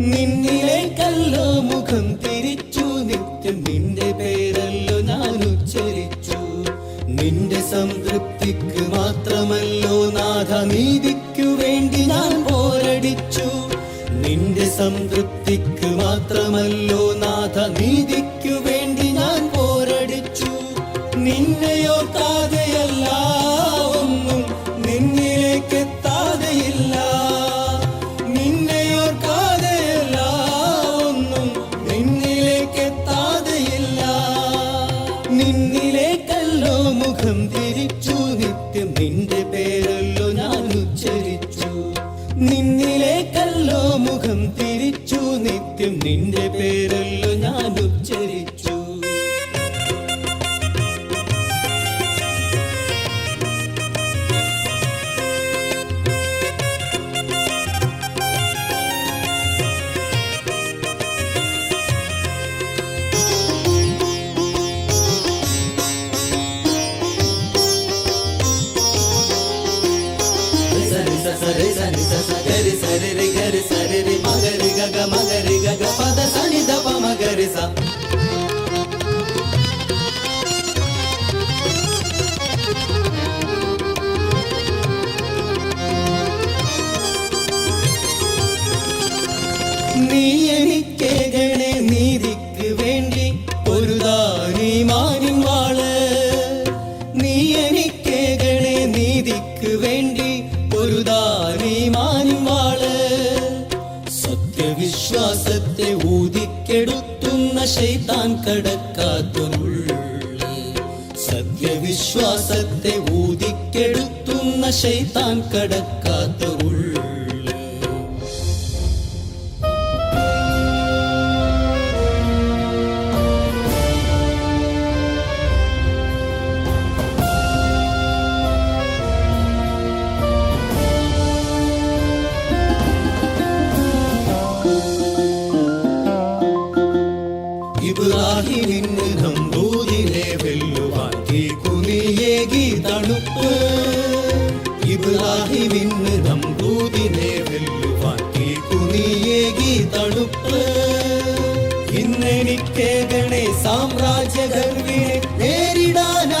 നിന്നിലേക്കല്ലോ മുഖം തിരിച്ചു. നിത്യം നിന്റെ പേരല്ലോ ഞാൻ ഉച്ചരിച്ചു. നിന്റെ സംതൃപ്തിക്ക് മാത്രമല്ലോ നാഥ നീതിക്കു വേണ്ടി ഞാൻ പോരടിച്ചു. നിന്റെ സംതൃപ്തിക്ക് മാത്രമല്ലോ നാഥ നീതിക്കു വേണ്ടി ഞാൻ പോരടിച്ചു. നിന്നെ നിന്നിലേക്കല്ലോ മുഖം തിരിച്ചു. നിത്യം നിന്റെ പേരല്ലോ ഞാൻ ഉച്ചരിച്ചു. നിന്നിലേക്കല്ലോ മുഖം തിരിച്ചു. നിത്യം നിന്റെ പേരല്ലോ ഞാൻ ഉച്ചരിച്ചു. సరి స సరి సని స స గరి సరి రి గరి సరి സത്യവിശ്വാസത്തെ ഊതിക്കെടുത്തുന്ന ശൈതാൻ കടക്കാത്തൊരുള്ള് സത്യവിശ്വാസത്തെ ഊതിക്കെടുത്തുന്ന ശൈതാൻ കടക്കാത്തൊരുള്ള് ഇന്നെനിക്കേകണേ സാമ്രാജ്യ ഗർവിനെ നേരിടാനായുള്ളുറപ്പ്.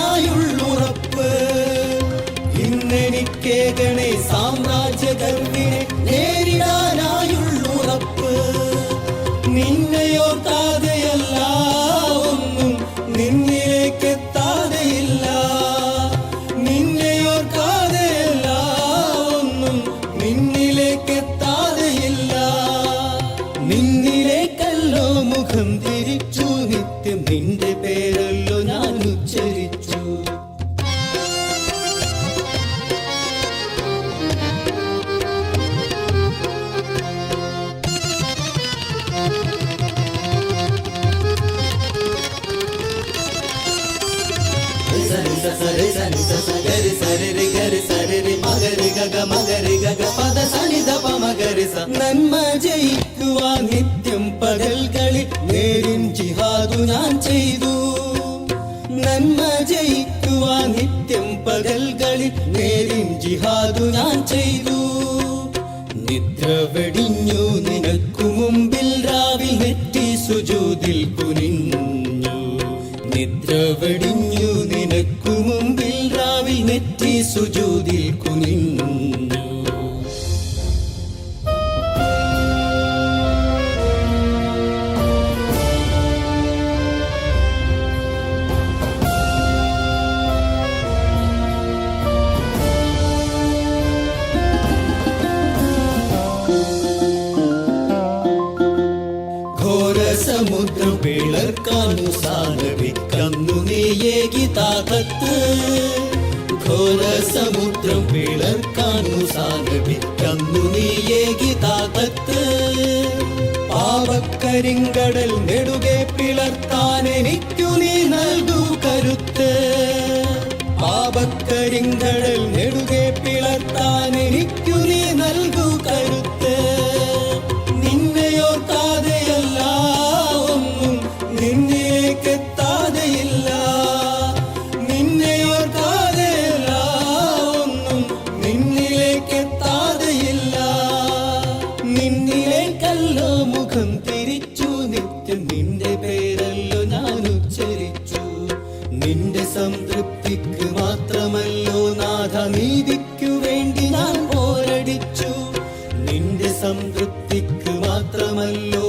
ഇന്നെനിക്കേകണേ സാമ്രാജ്യ ഗർവിനെ స సరి సని స స గరి సరి రి గరి సరి రి మగరి గగ మగరి గగ పద సని ద ప మగరి స നന്മ ജയിക്കുവാൻ നിത്യം പകൽകളിൽ നേരിൻ ജിഹാദു ഞാൻ ചെയ്തു നന്മ ജയിക്കുവാൻ നിത്യം പകൽകളിൽ നേരിൻ ജിഹാദു ഞാൻ ചെയ്തു നിദ്ര വെടിഞ്ഞു സുജൂതിൽ കുനിഞ്ഞു സമുദ്രം പിളർക്കാനു സാധവിക്കന്നു നീയേകി താകത്ത്. ഘോര സമുദ്രം പിളർക്കാനു സാധവിക്കന്നു നീയേകി താകത്ത് പാവക്കരിങ്കടൽ നെടുകെ പിളർത്താൻ എനിക്കു നീ നൽകൂ കരുത്ത്. പാവക്കരിങ്കടൽ നെടുകെ യുക്തിക്ക് മാത്രമല്ലോ നാഥ നീതിക്കു വേണ്ടി ഞാൻ പോരടിച്ചു. നിന്റെ സംതൃപ്തിക്ക് മാത്രമല്ലോ